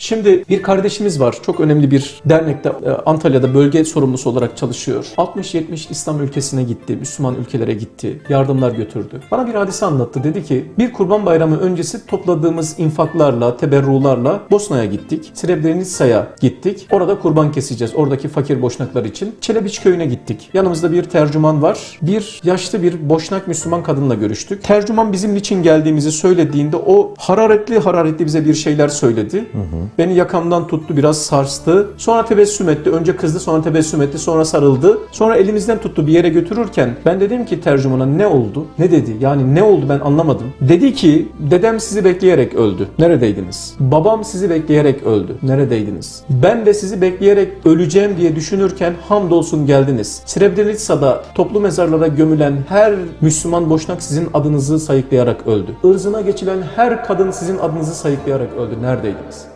Şimdi bir kardeşimiz var. Çok önemli bir dernekte e, Antalya'da bölge sorumlusu olarak çalışıyor. 60-70 İslam ülkesine gitti. Müslüman ülkelere gitti. Yardımlar götürdü. Bana bir hadise anlattı. Dedi ki bir kurban bayramı öncesi topladığımız infaklarla, teberrularla Bosna'ya gittik. Srebrenica'ya gittik. Orada kurban keseceğiz. Oradaki fakir boşnaklar için. Çelebiç köyüne gittik. Yanımızda bir tercüman var. Bir yaşlı bir boşnak Müslüman kadınla görüştük. Tercüman bizim için geldiğimizi söylediğinde o hararetli hararetli bize bir şeyler söyledi. Beni yakamdan tuttu biraz sarstı. Sonra tebessüm etti. Önce kızdı sonra tebessüm etti sonra sarıldı. Sonra elimizden tuttu bir yere götürürken ben dedim ki tercümana ne oldu? Ne dedi? Yani ne oldu ben anlamadım. Dedi ki dedem sizi bekleyerek öldü. Neredeydiniz? Babam sizi bekleyerek öldü. Neredeydiniz? Ben de sizi bekleyerek öleceğim diye düşünürken hamdolsun geldiniz. Srebrenica'da toplu mezarlara gömülen her Müslüman boşnak sizin adınızı sayıklayarak öldü. Irzına geçilen her kadın sizin adınızı sayıklayarak öldü. Neredeydiniz?